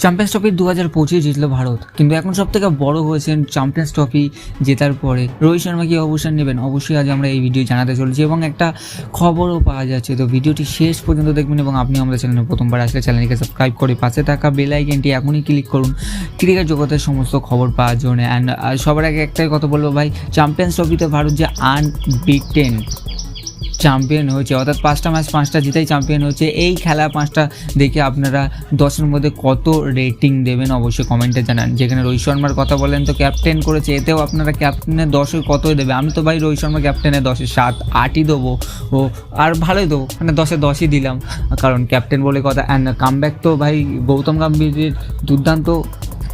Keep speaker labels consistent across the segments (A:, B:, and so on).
A: Champions trophy দু হাজার পঁচিশ জিতলো ভারত। কিন্তু এখন সব থেকে বড় হয়েছেন চ্যাম্পিয়ন্স ট্রফি জেতার পরে। রোহিত শর্মা কি অবসর নেবেন? অবশ্যই আজ আমরা এই ভিডিও জানাতে চলেছি এবং একটা খবরও পাওয়া যাচ্ছে। তো ভিডিওটি শেষ পর্যন্ত দেখবেন এবং আপনি আমাদের চ্যানেলে প্রথমবার আসলে চ্যানেলটিকে সাবস্ক্রাইব করে পাশে থাকা বেল আইকনটি এখনই ক্লিক করুন। ক্রিকেট জগতের সমস্ত খবর পাওয়ার জন্য। অ্যান্ড সবার আগে একটাই কথা বলব ভাই চ্যাম্পিয়ন্স ট্রফিতে ভারত যে আনবিটেন চ্যাম্পিয়ন হয়েছে। অর্থাৎ পাঁচটা ম্যাচ পাঁচটা জিতেই চ্যাম্পিয়ন হয়েছে। এই খেলা পাঁচটা দেখে আপনারা দশের মধ্যে কত রেটিং দেবেন অবশ্যই কমেন্টে জানান। যেখানে রোহিত শর্মার কথা বলেন তো ক্যাপ্টেন করেছে, এতেও আপনারা ক্যাপ্টেনের দশে কতই দেবে? আমি তো ভাই রোহিত শর্মা ক্যাপ্টেনে দশে সাত, আটই দেবো। ও, আর ভালোই দেবো। মানে দশে দশই দিলাম। কারণ ক্যাপ্টেন বলে কথা। অ্যান্ড কামব্যাক তো ভাই গৌতম গম্ভীরের দুর্দান্ত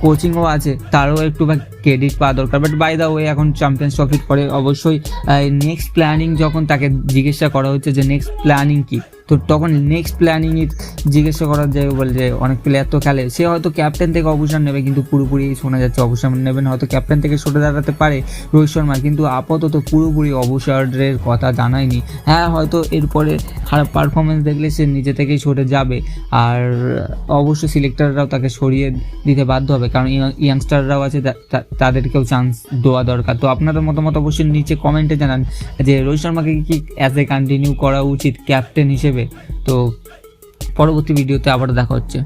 A: কোচিংও আছে, তারও একটু ক্রেডিট পাওয়া দরকার। বাট বাই দা ওয়ে এখন চ্যাম্পিয়ন্স ট্রফির পরে অবশ্যই নেক্সট প্ল্যানিং যখন তাকে জিজ্ঞাসা করা হচ্ছে যে নেক্সট প্ল্যানিং কী? তো তখন নেক্সট প্ল্যানিং জিজ্ঞাসা করা যায় বলে যে, অনেক প্লেয়ার তো খেলে। সে হয়তো ক্যাপ্টেন থেকে অবসর নেবে, কিন্তু পুরোপুরি শোনা যাচ্ছে অবসর নেবেন। হয়তো ক্যাপ্টেন থেকে সরে দাঁড়াতে পারে রোহিত শর্মা, কিন্তু আপাতত পুরোপুরি অবসরের কথা জানায়নি। হ্যাঁ হয়তো এরপরে খারাপ পারফরমেন্স দেখলে সে নিজে থেকেই সরে যাবে। আর অবশ্য সিলেক্টররাও তাকে সরিয়ে দিতে বাধ্য হবে, কারণ ইয়াংস্টাররাও আছে তাদেরকেও চান্স দেওয়া দরকার। তো আপনাদের মতামত অবশ্যই নিচে কমেন্টে জানান যে, রোহিত শর্মাকে কি অ্যাজ এ কন্টিনিউ করা উচিত ক্যাপ্টেন হিসেবে? তো পরবর্তী ভিডিওতে আবার দেখা হচ্ছে।